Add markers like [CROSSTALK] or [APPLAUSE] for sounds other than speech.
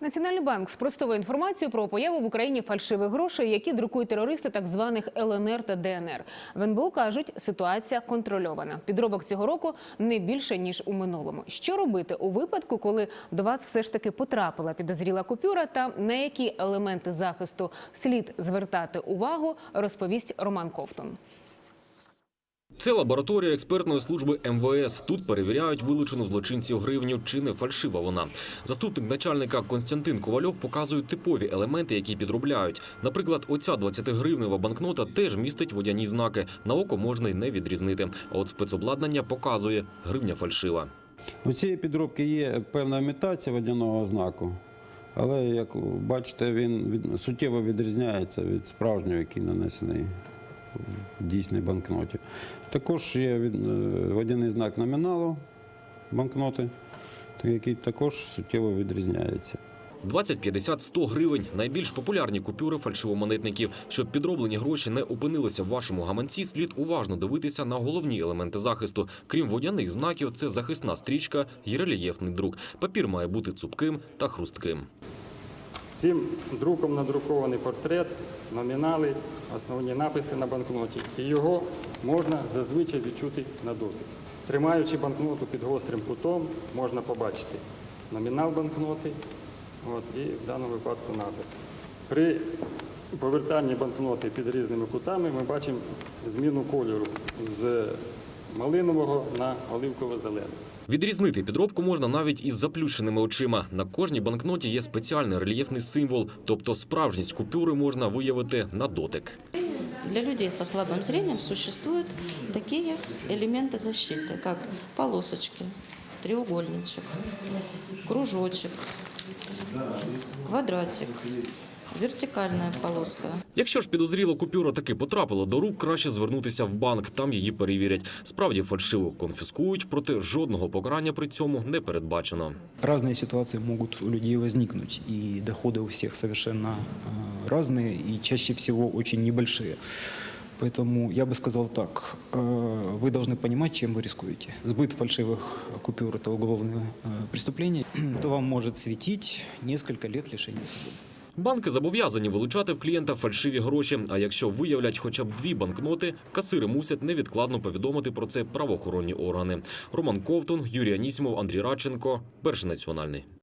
Національний банк спростовує інформацію про появу в Україні фальшивих грошей, які друкують терористи так званих ЛНР та ДНР. В НБУ кажуть, ситуація контрольована. Підробок цього року не більше ніж у минулому. Що робити у випадку, коли до вас все ж таки потрапила підозріла купюра, та на які елементи захисту слід звертати увагу, розповість Роман Ковтун. Це лабораторія експертної служби МВС. Тут перевіряють вилучену злочинців гривню, чи не фальшива вона. Заступник начальника Константин Ковальов показує типові елементи, які підробляють. Наприклад, оця 20-гривнева банкнота теж містить водяні знаки. На око можна й не відрізнити. А от спецобладнання показує гривня фальшива. У цієї підробки є певна імітація водяного знаку, але як бачите, він суттєво відрізняється від справжнього, який нанесений в дійсній банкноті. Також є е, водяний знак номіналу банкноти, який також суттєво відрізняється. 20, 50, 100 гривень – найбільш популярні купюри фальшивомонетників. Щоб підроблені гроші не опинилися в вашому гаманці, слід уважно дивитися на головні елементи захисту. Крім водяних знаків, це захисна стрічка і рельєфний друк. Папір має бути цупким та хрустким. Цим друком надрукований портрет, номінали, основні написи на банкноті. І його можна зазвичай відчути на дотик. Тримаючи банкноту під гострим кутом, можна побачити номінал банкноти от, і в даному випадку напис. При повертанні банкноти під різними кутами ми бачимо зміну кольору з малинового на оливково-зелений. Відрізнити підробку можна навіть із заплющеними очима. На кожній банкноті є спеціальний рельєфний символ, тобто справжність купюри можна виявити на дотик. Для людей со слабым зрением существуют такие элементы защиты, как полосочки, треугольничек, кружочек, квадратик, вертикальная полоска. Якщо ж підозріла купюра таки потрапила до рук, краще звернутися в банк, там її перевірять. Справді фальшиву конфіскують, проте жодного покарання при цьому не передбачено. Разные ситуации могут у людей возникнуть, и доходы у всех совершенно э, разные, и чаще всего очень небольшие. Поэтому я бы сказал так, э, вы должны понимать, чем вы рискуете. Сбыт фальшивых купюр – это уголовное э, преступление, [CLEARS THROAT] то вам может светить несколько лет лишения свободы. Банки зобов'язані вилучати в клієнта фальшиві гроші. А якщо виявлять хоча б дві банкноти, касири мусять невідкладно повідомити про це правоохоронні органи. Роман Ковтун, Юрій Анісімов, Андрій Радченко, перший національний.